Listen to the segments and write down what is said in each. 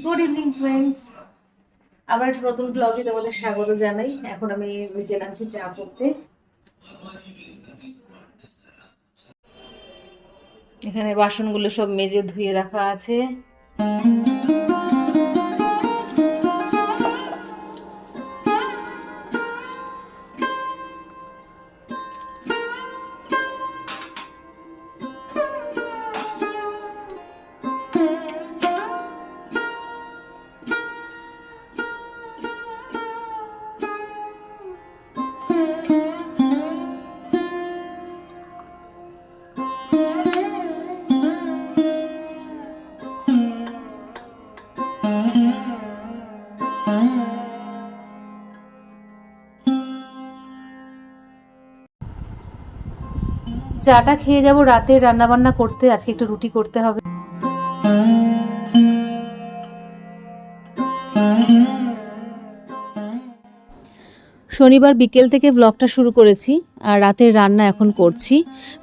Good evening friends আবার একটা নতুন ব্লগে তোমাদের স্বাগত জানাই। এখন আমি নিচে নামছি চা করতে। এখানে বাসনগুলো সব মেজে ধুয়ে রাখা আছে। চাটা খেয়ে যাব, রাতে রান্না বান্না করতে, আজকে একটু রুটি করতে হবে। শনিবার বিকেল থেকে ব্লগটা শুরু করেছি, আর রাতের রান্না এখন করছি।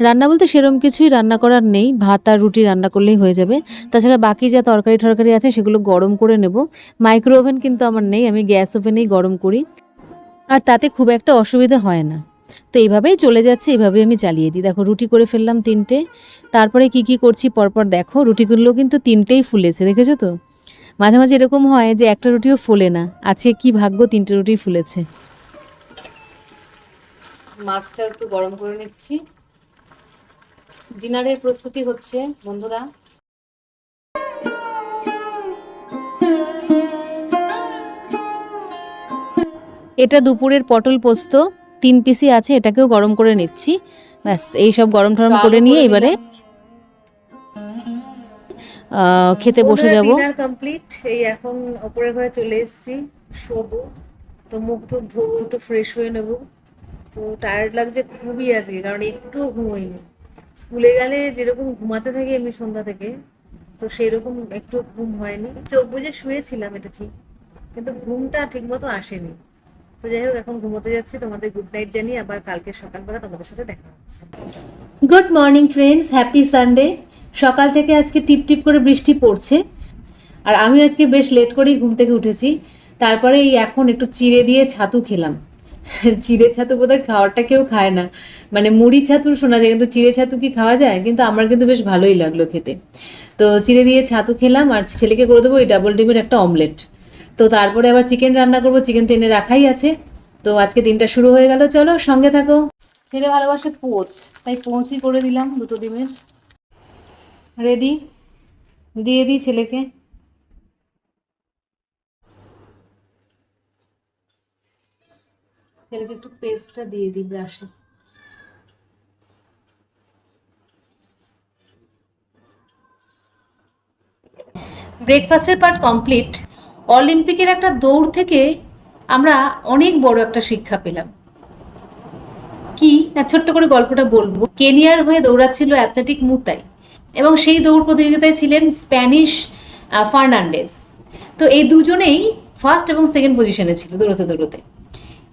রান্না বলতে সেরম কিছুই রান্না করার নেই, ভাত আর রুটি রান্না করলেই হয়ে যাবে। তাছাড়া বাকি যা তরকারি টরকারি আছে, সেগুলো গরম করে নেব। মাইক্রো ওভেন কিন্তু আমার নেই, আমি গ্যাস ওভেনেই গরম করি। আর তাতে খুব একটা অসুবিধা হয় না। তো এইভাবেই চলে যাচ্ছে, এইভাবেই আমি চালিয়ে দিই। দেখো, রুটি করে ফেললাম তিনটে। তারপরে কি কি করছি পরপর দেখো রুটিগুলো কিন্তু তিনটেই ফুলেছে, দেখেছ তো? মাঝে মাঝে এরকম হয় যে একটা রুটিও ফুলে না। আজকে কি ভাগ্য, তিনটে রুটি ফুলেছে। মাছটা একটু গরম করে নিচ্ছি। ডিনারের প্রস্তুতি হচ্ছে, বন্ধুরা। এটা দুপুরের পটল পোস্ত। তিন পিসি আছে এটাকেও গরম করে নিচ্ছি। ব্যাস এই সব গরম টরম করে নিয়ে এবারে খেতে বসে যাব। কমপ্লিট এই এখন ওপরের ঘরে চলে এসেছি শোবো। তো মুখ টুক ধোবো একটু ফ্রেশ হয়ে নেব। তো টায়ার্ড লাগছে খুবই আজকে কারণ একটু ঘুমোইনি। স্কুলে গেলে যেরকম ঘুমাতে থাকি আমি সন্ধ্যা থেকে তো সেরকম একটু ঘুম হয়নি। চোখ বুঝে শুয়েছিলাম এটা ঠিক। কিন্তু ঘুমটা ঠিক মতো আসেনি। তো যাই হোক, এখন ঘুমোতে যাচ্ছি। তোমাদের গুড নাইট জানি আবার কালকে সকালবেলা তোমাদের সাথে দেখা হচ্ছে। Good morning friends happy Sunday সকাল থেকে আজকে টিপ টিপ করে বৃষ্টি পড়ছে। আর আমি আজকে বেশ লেট করেই ঘুম থেকে উঠেছি। তারপরে এই এখন একটু চিড়ে দিয়ে ছাতু খেলাম। চিড়ে ছাতু বোধহয় খাওয়ারটা কেউ খায় না। মানে মুড়ি ছাতু শোনা যায়, কিন্তু চিড়ে ছাতু কি খাওয়া যায়? কিন্তু আমার কিন্তু বেশ ভালোই লাগল খেতে। তো চিড়ে দিয়ে ছাতু খেলাম আর ছেলেকে করে দেবো ওই ডাবল ডিমের একটা অমলেট তো তারপরে আবার চিকেন রান্না করব চিকেন তো এনে রাখাই আছে। তো আজকে দিনটা শুরু হয়ে গেল চলো সঙ্গে থাকো। ছেলে ভালোবাসে পোচ তাই পোচই করে দিলাম দুটো ডিমের। রেডি দিয়ে দিই ছেলেকে। ছেলেকে একটু পেস্টটা দিয়ে দিই ব্রাশে। ব্রেকফাস্টের পার্ট কমপ্লিট অলিম্পিকের একটা দৌড় থেকে আমরা অনেক বড় একটা শিক্ষা পেলাম। কি? না, ছোট্ট করে গল্পটা বলব। কেনিয়ার হয়ে দৌড়াচ্ছিল অ্যাথলেটিক মুতাই এবং সেই দৌড় প্রতিযোগিতায় ছিলেন স্প্যানিশ ফার্নান্ডেস তো এই দুজনেই ফার্স্ট এবং সেকেন্ড পজিশনে ছিল দৌড়তে দৌড়তে।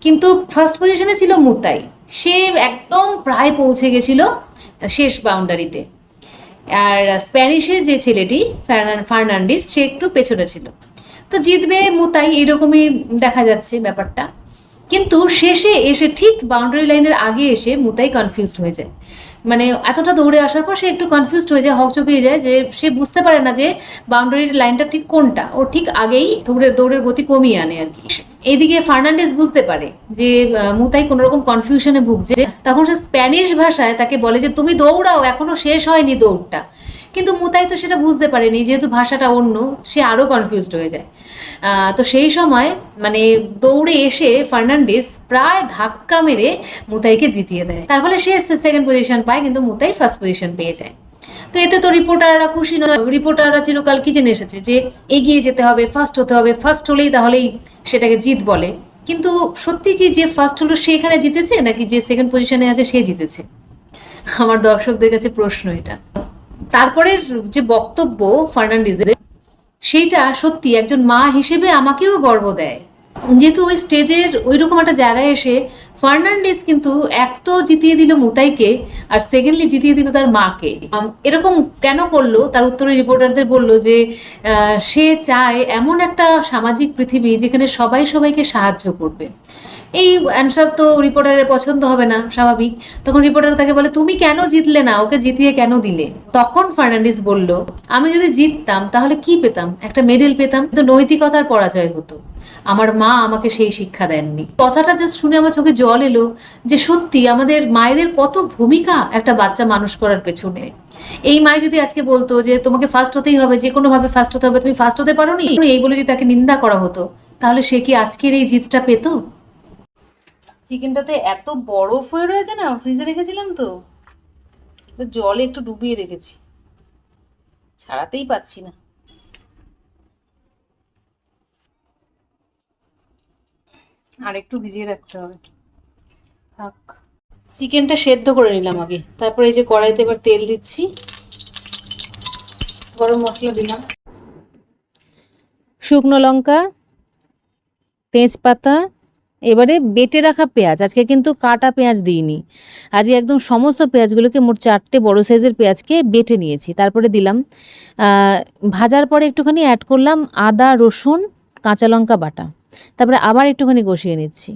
কিন্তু ফার্স্ট পজিশনে ছিল মুতাই। সে একদম প্রায় পৌঁছে গেছিল শেষ বাউন্ডারিতে। আর স্প্যানিশের যে ছেলেটি, ফার্নান- ফার্নান্ডিস সে একটু পেছনে ছিল। তো জিতবে মুতাই এরকমই দেখা যাচ্ছে ব্যাপারটা। কিন্তু শেষে এসে ঠিক বাউন্ডারি লাইনের আগে এসে মুতাই কনফিউজড হয়ে যায়। মানে এতটা দৌড়ে আসার পর সে একটু কনফিউজড হয়ে যায় হকচকিয়ে যায় যে সে বুঝতে পারে না যে বাউন্ডারির লাইনটা ঠিক কোনটা। ও ঠিক আগেই দৌড়ের দৌড়ের গতি কমিয়ে আনে আর কি। এদিকে ফার্নান্ডেস বুঝতে পারে যে মুতাই কোনো রকম কনফিউশনে ভুগছে। তখন সে স্প্যানিশ ভাষায় তাকে বলে যে, তুমি দৌড়াও, এখনও শেষ হয়নি দৌড়টা। কিন্তু মুতাই তো সেটা বুঝতে পারেনি, যেহেতু ভাষাটা অন্য, সে আরও কনফিউজড হয়ে যায়। তো সেই সময় মানে দৌড়ে এসে ফার্নান্ডিস প্রায় ধাক্কা মেরে মুতাইকে জিতিয়ে দেয়। তার ফলে সে সেকেন্ড পজিশন পায়, কিন্তু মুতাই ফার্স্ট পজিশন পেয়ে যায়। তো এতে তো রিপোর্টাররা খুশি নয়। রিপোর্টাররা চিরকাল কি জেনে এসেছে যে এগিয়ে যেতে হবে ফার্স্ট হতে হবে ফার্স্ট হলেই তাহলেই সেটাকে জিত বলে। কিন্তু সত্যি কি যে ফার্স্ট হলো সে এখানে জিতেছে, নাকি যে সেকেন্ড পজিশনে আছে সে জিতেছে? আমার দর্শকদের কাছে প্রশ্ন এটা। তারপরের যে বক্তব্য ফার্নান্ডিজের, সেইটা সত্যি একজন মা হিসেবে আমাকেও গর্ব দেয়। যেহেতু ওই স্টেজের ওই রকম একটা জায়গায় এসে ফার্নান্ডিস কিন্তু এক তো জিতিয়ে দিল মুতাইকে আর সেকেন্ডলি জিতিয়ে দিল তার মাকে। এরকম কেন করল? তার উত্তরে রিপোর্টারদের বলল যে সে চায় এমন একটা সামাজিক পৃথিবী যেখানে সবাই সবাইকে সাহায্য করবে। এই অ্যান্সার তো রিপোর্টারের পছন্দ হবে না, স্বাভাবিক। তখন রিপোর্টার তাকে বলে, তুমি কেন জিতলে না? ওকে জিতিয়ে কেন দিলে? তখন ফার্নান্ডিস বলল, আমি যদি জিততাম, তাহলে কি পেতাম? একটা মেডেল পেতাম, কিন্তু নৈতিকতার পরাজয় হতো। আমার মা আমাকে সেই শিক্ষা দেননি। কথাটা জাস্ট শুনে আমার চোখে জল এলো যে সত্যি আমাদের মায়েদের কত ভূমিকা একটা বাচ্চা মানুষ করার পেছনে। এই মায় যদি আজকে বলতো যে, তোমাকে ফার্স্ট হতেই হবে, যে কোনো ভাবে ফার্স্ট হতে হবে, তুমি ফার্স্ট হতে পারোনি? এই বলে যদি তাকে নিন্দা করা হতো, তাহলে সে কি আজকের এই জিতটা পেতো? চিকেনটাতে এত বরফ হয়ে রয়েছে না, ফ্রিজে রেখেছিলাম তো। জলে একটু ডুবিয়ে রেখেছি। ছাড়াতেই পাচ্ছি না। আর একটু ভিজিয়ে রাখতে হবে। থাক। চিকেনটা সেদ্ধ করে নিলাম আগে। তারপরে এই যে কড়াইতে এবার তেল দিচ্ছি। গরম মশলা দিলাম। শুকনো লঙ্কা, তেজপাতা এবারে বেটে রাখা পেঁয়াজ। আজকে কিন্তু কাটা পেঁয়াজ দিইনি। আজকে একদম সমস্ত পেঁয়াজগুলোকে মোট চারটে বড় সাইজের পেঁয়াজকে বেটে নিয়েছি। তারপরে দিলাম ভাজার পরে একটুখানি অ্যাড করলাম আদা, রসুন, কাঁচা লঙ্কা বাটা। তারপরে আবার একটুখানি কষিয়ে নিচ্ছি।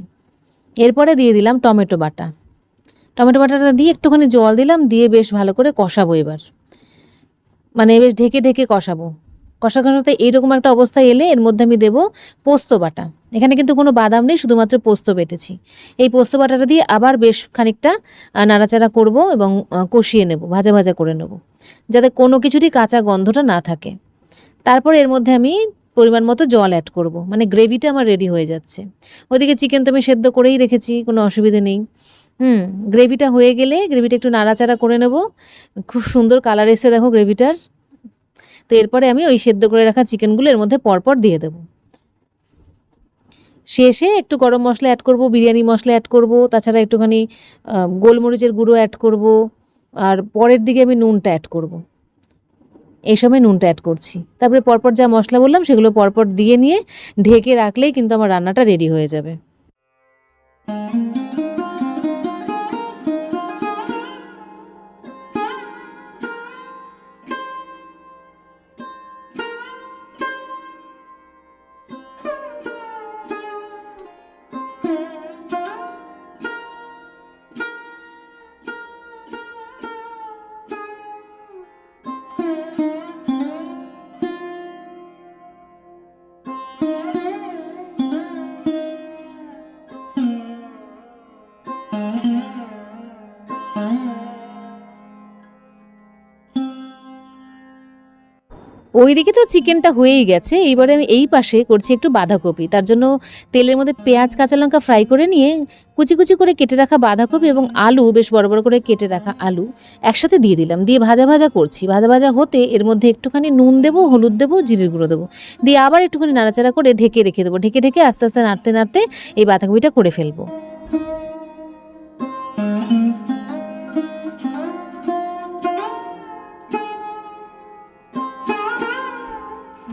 এরপরে দিয়ে দিলাম টমেটো বাটা। টমেটো বাটাটা দিয়ে একটুখানি জল দিলাম, দিয়ে বেশ ভালো করে কষাবো এবার। মানে বেশ ঢেকে ঢেকে কষাবো। কষা কষাতে এইরকম একটা অবস্থা এলে এর মধ্যে আমি দেবো পোস্ত বাটা। এখানে কিন্তু কোনো বাদাম নেই, শুধুমাত্র পোস্ত বেটেছি। এই পোস্ত বাটাটা দিয়ে আবার বেশ খানিকটা নাড়াচাড়া করব এবং কষিয়ে নেব, ভাজা ভাজা করে নেব, যাতে কোনো কিছুরই কাঁচা গন্ধটা না থাকে। তারপর এর মধ্যে আমি পরিমাণ মতো জল অ্যাড করব মানে গ্রেভিটা আমার রেডি হয়ে যাচ্ছে। ওইদিকে চিকেন তো আমি সেদ্ধ করেই রেখেছি, কোনো অসুবিধে নেই। হুম, গ্রেভিটা হয়ে গেলে গ্রেভিটা একটু নাড়াচাড়া করে নেব। খুব সুন্দর কালার এসে দেখো গ্রেভিটার। তো এরপরে আমি ওই সেদ্ধ করে রাখা চিকেনগুলো এর মধ্যে পরপর দিয়ে দেবো। শেষে একটু গরম মশলা অ্যাড করব, বিরিয়ানি মশলা অ্যাড করব, তাছাড়া একটুখানি গোলমরিচের গুঁড়ো অ্যাড করব, আর পরের দিকে আমি নুনটা অ্যাড করব। এই সময় নুনটা অ্যাড করছি। তারপরে পরপর যা মশলা বললাম সেগুলো পরপর দিয়ে নিয়ে ঢেকে রাখলেই কিন্তু আমার রান্নাটা রেডি হয়ে যাবে। ওইদিকে তো চিকেনটা হয়েই গেছে। এইবারে আমি এই পাশে করছি একটু বাঁধাকপি। তার জন্য তেলের মধ্যে পেঁয়াজ, কাঁচা লঙ্কা ফ্রাই করে নিয়ে কুচি কুচি করে কেটে রাখা বাঁধাকপি এবং আলু, বেশ বড় বড় করে কেটে রাখা আলু একসাথে দিয়ে দিলাম। দিয়ে ভাজা ভাজা করছি। ভাজা ভাজা হতে এর মধ্যে একটুখানি নুন দেবো, হলুদ দেবো, জিরের গুঁড়ো দেবো। দিয়ে আবার একটুখানি নাড়াচাড়া করে ঢেকে রেখে দেবো। ঢেকে ঢেকে আস্তে আস্তে নাড়তে নাড়তে এই বাঁধাকপিটা করে ফেলব।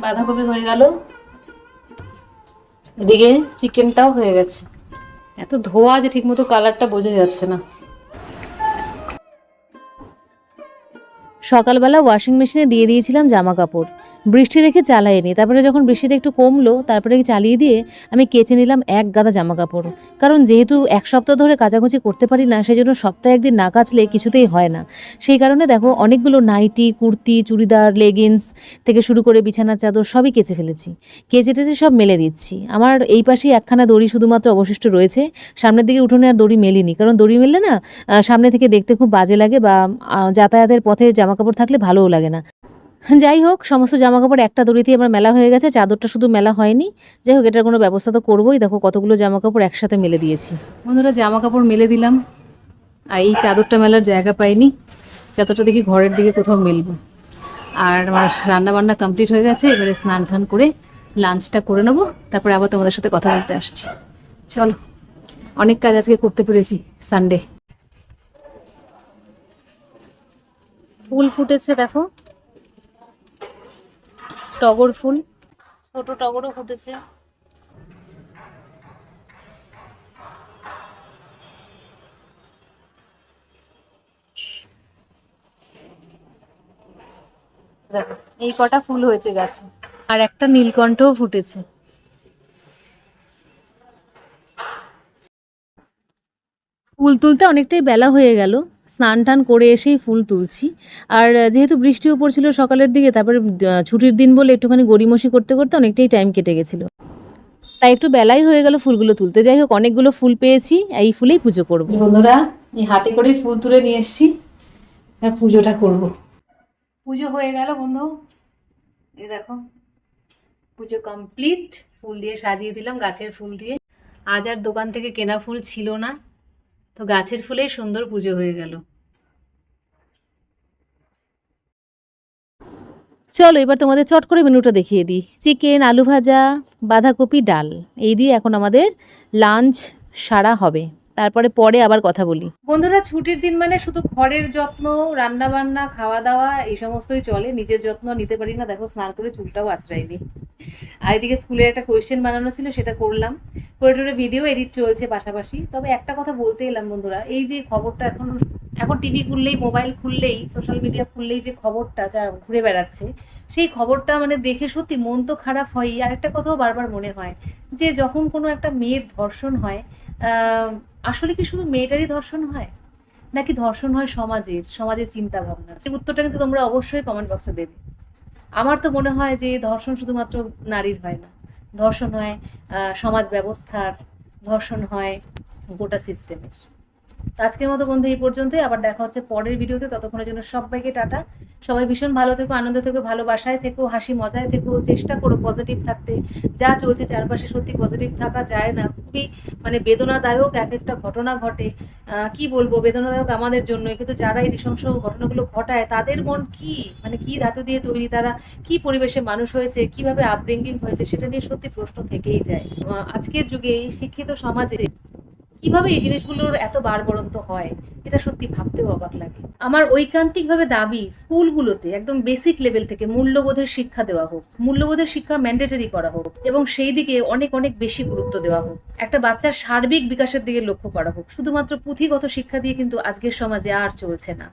বাঁধাকপি হয়ে গেল। এদিকে চিকেনটাও হয়ে গেছে। এত ধোয়া যে ঠিকমতো কালারটা বোঝা যাচ্ছে না। সকালবেলা ওয়াশিং মেশিনে দিয়ে দিয়েছিলাম জামা কাপড় বৃষ্টি দেখে চালাইনি তারপরে যখন বৃষ্টিটা একটু কমলো, তারপরে চালিয়ে দিয়ে আমি কেচে নিলাম এক গাদা জামা কাপড় কারণ যেহেতু এক সপ্তাহ ধরে কাচাকুচি করতে পারি না সেই জন্য সপ্তাহে একদিন না কাচলে কিছুতেই হয় না। সেই কারণে দেখো, অনেকগুলো নাইটি, কুর্তি, চুড়িদার, লেগিংস থেকে শুরু করে বিছানার চাদর সবই কেচে ফেলেছি। কেচে টেচে সব মেলে দিচ্ছি। আমার এই পাশেই একখানা দড়ি শুধুমাত্র অবশিষ্ট রয়েছে। সামনের দিকে উঠোনে আর দড়ি মেলিনি। কারণ দড়ি মেললে না সামনে থেকে দেখতে খুব বাজে লাগে বা যাতায়াতের পথে জামাকাপড় থাকলে ভালোও লাগে না। যাই হোক, সমস্ত জামাকাপড় একটা দড়িতেই আমার মেলা হয়ে গেছে, চাদরটা শুধু মেলা হয়নি। যাই হোক, এটার কোনো ব্যবস্থা তো করবোই। দেখো কতগুলো জামাকাপড় একসাথে মেলে দিয়েছি। বন্ধুরা, জামাকাপড় মেলে দিলাম। আর এই চাদরটা মেলার জায়গা পাইনি। চাদরটা দেখি ঘরের দিকে কোথাও মেলবো। আর আমার রান্না বান্না কমপ্লিট হয়ে গেছে। এবারে স্নান টান করে লাঞ্চটা করে নেব। তারপরে আবার তোমাদের সাথে কথা বলতে আসছি। চলো, অনেক কাজ আজকে করতে পেরেছি সানডে ফুল ফুটেছে, দেখো। টগর ফুল। ছোট টগরও ফুটেছে। দেখো এই কটা ফুল হয়েছে গাছে। আর একটা নীলকণ্ঠও ফুটেছে। ফুল তুলতে অনেকটাই বেলা হয়ে গেল। স্নান টান করে এসেই ফুল তুলছি। আর যেহেতু বৃষ্টিও পড়ছিল সকালের দিকে তারপরে ছুটির দিন বলে একটুখানি গড়িমসি করতে করতে অনেকটাই টাইম কেটে গেছিল। তাই একটু বেলাই হয়ে গেল ফুলগুলো তুলতে। যাই হোক অনেকগুলো ফুল পেয়েছি এই ফুলেই পুজো করব। বন্ধুরা এই হাতে করে ফুল তুলে নিয়ে এসছি। আর পুজোটা করব। পুজো হয়ে গেল বন্ধু। এই দেখো পুজো কমপ্লিট ফুল দিয়ে সাজিয়ে দিলাম গাছের ফুল দিয়ে। আজ আর দোকান থেকে কেনা ফুল ছিল না। তো গাছের ফুলে সুন্দর পুজো হয়ে গেল। চলো, এবার তোমাদের চট করে মেনুটা দেখিয়ে দিই। চিকেন, আলু ভাজা, বাঁধাকপি, ডাল। এই দিয়ে এখন আমাদের লাঞ্চ সারা হবে। তারপরে পরে আবার কথা বলি। বন্ধুরা, ছুটির দিন মানে শুধু ঘরের যত্ন রান্না বান্না খাওয়া দাওয়া এই সমস্তই চলে। নিজের যত্ন নিতে পারি না। দেখো, স্নান করে চুলটাও আশ্রয়নি আর এদিকে স্কুলে একটা কোয়েশ্চেন বানানো ছিল, সেটা করলাম। করে টোরে ভিডিও এডিট চলছে পাশাপাশি। তবে একটা কথা বলতে এলাম বন্ধুরা, এই যে খবরটা এখন এখন টিভি খুললেই মোবাইল খুললেই সোশ্যাল মিডিয়া খুললেই যে খবরটা যা ঘুরে বেড়াচ্ছে, সেই খবরটা মানে দেখে সত্যি মন তো খারাপ হয়ই। আর একটা কথাও বারবার মনে হয় যে, যখন কোনো একটা মেয়ের ধর্ষণ হয় আসলে কি শুধু মেয়েটারই ধর্ষণ হয়? নাকি ধর্ষণ হয় সমাজের সমাজের চিন্তা ভাবনা উত্তরটা কিন্তু তোমরা অবশ্যই কমেন্ট বক্সে দেবে। আমার তো মনে হয় যে ধর্ষণ শুধুমাত্র নারীর হয় না। ধর্ষণ হয় সমাজ ব্যবস্থার, ধর্ষণ হয় গোটা সিস্টেমের আজকের মতো বন্ধু, এই পর্যন্তই। আবার দেখা হচ্ছে পরের ভিডিওতে। ততক্ষণের জন্য সবাইকে টাটা। সবাই ভীষণ ভালো থেকো, আনন্দ থেকো, ভালোবাসায় থেকো, হাসি মজায় থেকো, চেষ্টা করো পজিটিভ থাকতে। যা চলছে চারপাশে সত্যি পজিটিভ থাকা যায় না। খুবই মানে বেদনাদায়ক এক একটা ঘটনা ঘটে। কি বলব? বেদনাদায়ক আমাদের জন্য কিন্তু যারা এই নৃশংস ঘটনাগুলো ঘটায়, তাদের মন কি? মানে কি ধাতু দিয়ে তৈরি? তারা কি পরিবেশে মানুষ হয়েছে? কীভাবে আপব্রিঙ্গিং হয়েছে? সেটা নিয়ে সত্যি প্রশ্ন থেকেই যায়। আজকের যুগে এই শিক্ষিত সমাজে কীভাবে এই জিনিসগুলোর এত বারবরন্ত হয়? এটা সত্যি ভাবতেও অবাক লাগে। আমার ঐকান্তিকভাবে দাবি, স্কুলগুলোতে একদম বেসিক লেভেল থেকে মূল্যবোধের শিক্ষা দেওয়া হোক, মূল্যবোধের শিক্ষা ম্যান্ডেটরি করা হোক, এবং সেই দিকে অনেক অনেক বেশি গুরুত্ব দেওয়া হোক। একটা বাচ্চার সার্বিক বিকাশের দিকে লক্ষ্য করা হোক, শুধুমাত্র পুঁথিগত শিক্ষা দিয়ে কিন্তু আজকের সমাজে আর চলছে না।